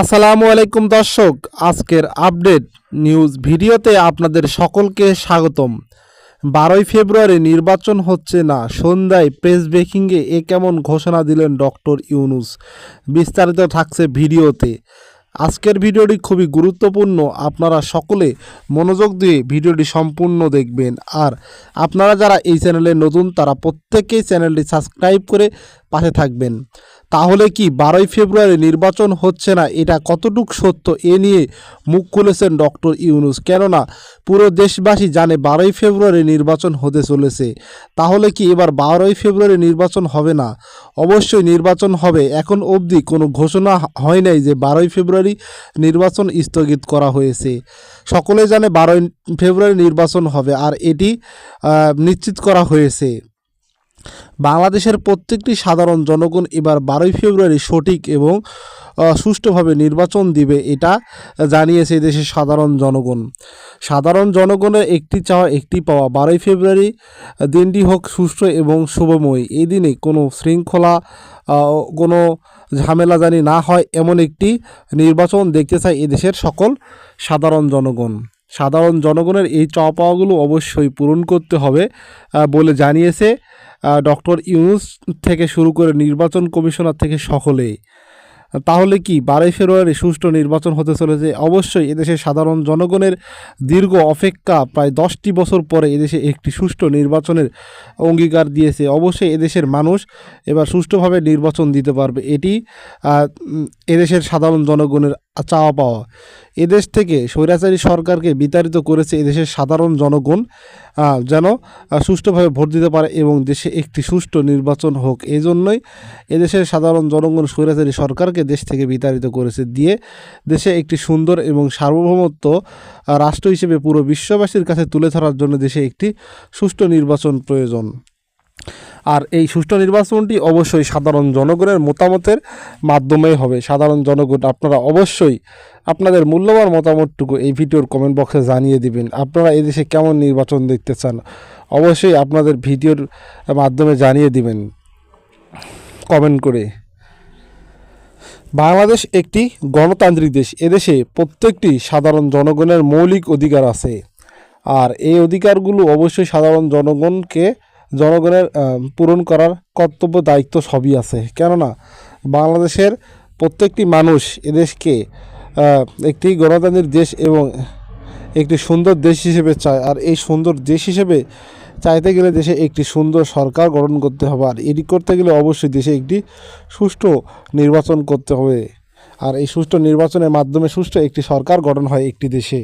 আসসালামু আলাইকুম দর্শক, আজকের আপডেট নিউজ ভিডিওতে আপনাদের সকলকে স্বাগতম। বারোই ফেব্রুয়ারি নির্বাচন হচ্ছে না, সন্ধ্যায় প্রেস ব্রেকিংয়ে এ কেমন ঘোষণা দিলেন ডক্টর ইউনুস, বিস্তারিত থাকছে ভিডিওতে। আজকের ভিডিওটি খুবই গুরুত্বপূর্ণ, আপনারা সকলে মনোযোগ দিয়ে ভিডিওটি সম্পূর্ণ দেখবেন। আর আপনারা যারা এই চ্যানেলে নতুন, তারা প্রত্যেকেই চ্যানেলটি সাবস্ক্রাইব করে পাশে থাকবেন। তাহলে কি বারোই ফেব্রুয়ারি নির্বাচন হচ্ছে না? এটা কতটুক সত্য? এ নিয়ে মুখ খুলেছেন ডক্টর ইউনুস। কেননা, পুরো দেশবাসী জানে বারোই ফেব্রুয়ারি নির্বাচন হতে চলেছে। তাহলে কি এবার বারোই ফেব্রুয়ারি নির্বাচন হবে না? অবশ্যই নির্বাচন হবে। এখন অবধি কোনো ঘোষণা হয় নাই যে বারোই ফেব্রুয়ারি নির্বাচন স্থগিত করা হয়েছে। সকলে জানে বারোই ফেব্রুয়ারি নির্বাচন হবে, আর এটি নিশ্চিত করা হয়েছে। বাংলাদেশের প্রত্যেকটি সাধারণ জনগণ এবার বারোই ফেব্রুয়ারি সঠিক এবং সুষ্ঠুভাবে নির্বাচন দিবে এটা জানিয়েছে দেশের সাধারণ জনগণ। সাধারণ জনগণের একটি চাওয়া, একটি পাওয়া। বারোই ফেব্রুয়ারি দিনটি হোক সুষ্ঠু এবং শুভময়। এই দিনে কোনো শৃঙ্খলা কোনো ঝামেলা জানি না হয় এমন একটি নির্বাচন দেখতে চায় এদেশের সকল সাধারণ জনগণ। সাধারণ জনগণের এই চাওয়া পাওয়াগুলো অবশ্যই পূরণ করতে হবে বলে জানিয়েছে ডক্টর ইউনুস থেকে শুরু করে নির্বাচন কমিশনার থেকে সকলেই তাহলে কি বারোই ফেব্রুয়ারি সুষ্ঠু নির্বাচন হতে চলেছে? অবশ্যই এদেশের সাধারণ জনগণের দীর্ঘ অপেক্ষা প্রায় দশটি বছর পরে এদেশে একটি সুষ্ঠু নির্বাচনের অঙ্গীকার দিয়েছে। অবশ্যই এদেশের মানুষ এবার সুষ্ঠুভাবে নির্বাচন দিতে পারবে। এটি এদেশের সাধারণ জনগণের চাওয়া পাওয়া। এদেশ থেকে স্বৈরাচারী সরকারকে বিতাড়িত করেছে এদেশের সাধারণ জনগণ যেন সুষ্ঠুভাবে ভোট দিতে পারে এবং দেশে একটি সুষ্ঠু নির্বাচন হোক। এই জন্যই এদেশের সাধারণ জনগণ স্বৈরাচারী সরকারকে দেশ থেকে বিতাড়িত করেছে। দিয়ে দেশে একটি সুন্দর এবং সার্বভৌমত্ব রাষ্ট্র হিসেবে পুরো বিশ্ববাসীর কাছে তুলে ধরার জন্য দেশে একটি সুষ্ঠু নির্বাচন প্রয়োজন। আর এই সুষ্ঠু নির্বাচনটি অবশ্যই সাধারণ জনগণের মতামতের মাধ্যমেই হবে। সাধারণ জনগণ আপনারা অবশ্যই আপনাদের মূল্যবান মতামতটুকু এই ভিডিওর কমেন্ট বক্সে জানিয়ে দিবেন। আপনারা এদেশে কেমন নির্বাচন দেখতে চান অবশ্যই আপনাদের ভিডিওর মাধ্যমে জানিয়ে দিবেন। কমেন্ট করে। বাংলাদেশ একটি গণতান্ত্রিক দেশ। এদেশে প্রত্যেকটি সাধারণ জনগণের মৌলিক অধিকার আছে। আর এই অধিকারগুলো অবশ্যই সাধারণ জনগণকে জনগণের পূরণ করার কর্তব্য, দায়িত্ব সবই আছে। কেননা, বাংলাদেশের প্রত্যেকটি মানুষ এদেশকে একটি গণতান্ত্রিক দেশ এবং একটি সুন্দর দেশ হিসেবে চায়। আর এই সুন্দর দেশ হিসেবে চাইতে গেলে দেশে একটি সুন্দর সরকার গঠন করতে হবে। আর এটি করতে গেলে অবশ্যই দেশে একটি সুষ্ঠু নির্বাচন করতে হবে। আর এই সুষ্ঠু নির্বাচনের মাধ্যমে সুষ্ঠু একটি সরকার গঠন হয় একটি দেশে।